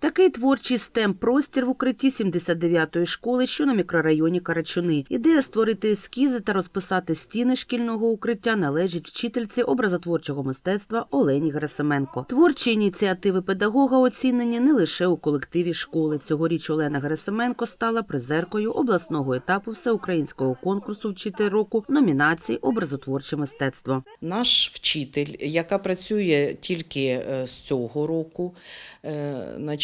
Такий творчий стем простір в укритті 79-ї школи, що на мікрорайоні Карачуни. Ідея створити ескізи та розписати стіни шкільного укриття належить вчительці образотворчого мистецтва Олені Герасименко. Творчі ініціативи педагога оцінені не лише у колективі школи. Цьогоріч Олена Герасименко стала призеркою обласного етапу всеукраїнського конкурсу вчитель року номінації образотворче мистецтво. Наш вчитель, яка працює тільки е, з цього року, е,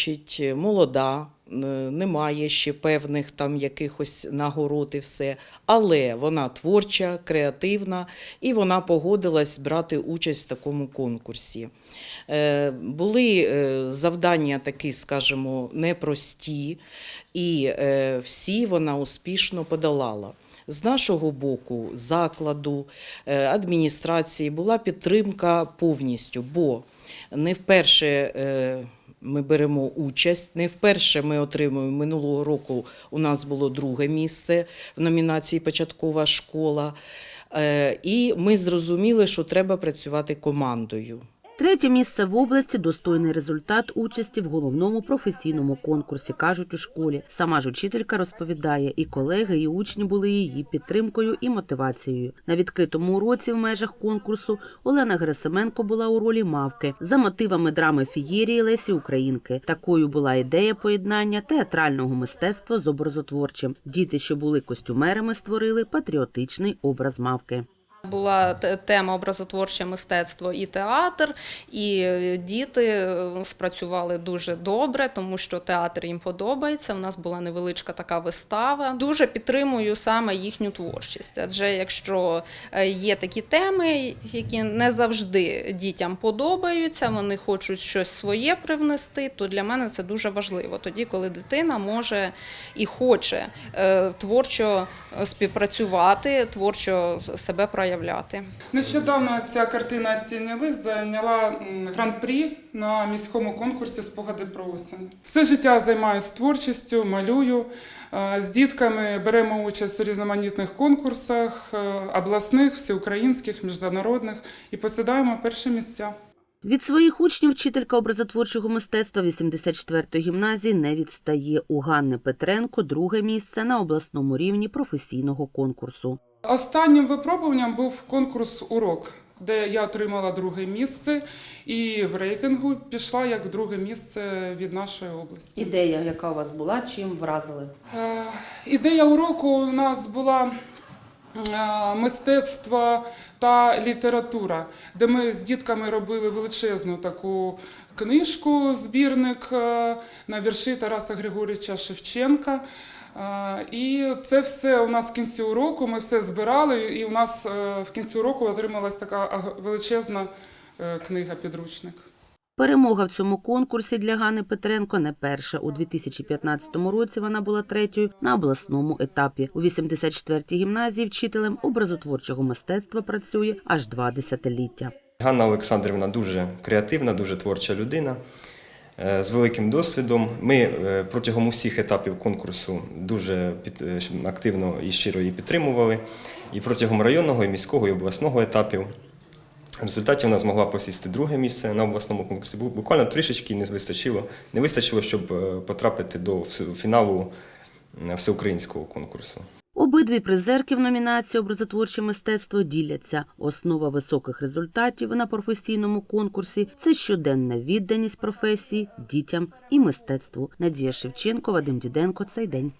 значить, молода, е, немає ще певних там якихось нагород і все, але вона творча, креативна і вона погодилась брати участь в такому конкурсі. Е, Були е, завдання такі, скажімо, непрості, і е, всі вона успішно подолала. З нашого боку, закладу, е, адміністрації була підтримка повністю, бо не вперше е, ми беремо участь, не вперше ми отримуємо минулого року. У нас було друге місце в номінації Початкова школа. Е, І ми зрозуміли, що треба працювати командою. Третє місце в області достойний результат участі в головному професійному конкурсі, кажуть у школі. Сама ж учителька розповідає, і колеги, і учні були її підтримкою і мотивацією. На відкритому уроці в межах конкурсу Олена Герасименко була у ролі мавки за мотивами драми фієрії Лесі Українки. Такою була ідея поєднання театрального мистецтва з образотворчим. Діти, що були костюмерами, створили патріотичний образ мавки. Була тема образотворче мистецтво і театр, і е, діти е, спрацювали дуже добре, тому що театр їм подобається. У нас була невеличка така вистава. Дуже підтримую саме їхню творчість. Адже якщо е, є такі теми, які не завжди дітям подобаються, вони хочуть щось своє привнести, то для мене це дуже важливо. Тоді, коли дитина може і хоче творчо співпрацювати, творчо себе проявляти. Нещодавно ця картина «Осінній лист» зайняла гран-прі на міському конкурсі Спогади про осінь. Все життя займаюся творчістю, малюю. Е, З дітками беремо участь у різноманітних конкурсах, е, обласних, всеукраїнських, міжнародних і посідаємо перші місця. Від своїх учнів вчителька образотворчого мистецтва 84-ї гімназії не відстає. У Ганни Петренко друге місце на обласному рівні професійного конкурсу. Останнім випробуванням був конкурс урок, де я отримала друге місце, і в рейтингу пішла як друге місце від нашої області. Ідея, яка у вас була, чим вразили? Е, Ідея уроку у нас була мистецтво та література, де ми з дітками робили величезну таку книжку, збірник е, на вірші Тараса Григорьовича Шевченка. Е, І це все у нас в кінці уроку. Ми все збирали, і у нас е, в кінці уроку отрималась така величезна е, книга підручник. Перемога в цьому конкурсі для Гани Петренко не перша. У 2015 році вона була третьою на обласному етапі. У 84-й гімназії вчителем образотворчого мистецтва працює аж два десятиліття. Ганна Олександрівна дуже креативна, дуже творча людина е, з великим досвідом. Ми е, протягом усіх етапів конкурсу дуже е, активно і щиро її підтримували. І протягом районного, і міського, і обласного етапів. В результаті вона змогла посісти друге місце на обласному конкурсі. Бу- Буквально трішечки не вистачило, не вистачило, щоб е, потрапити до фіналу всеукраїнського конкурсу. Обидві призерки в номінації образотворче мистецтво діляться. Основа високих результатів на професійному конкурсі це щоденна відданість професії, дітям і мистецтву. Надія Шевченко, Вадим Діденко. Цей день.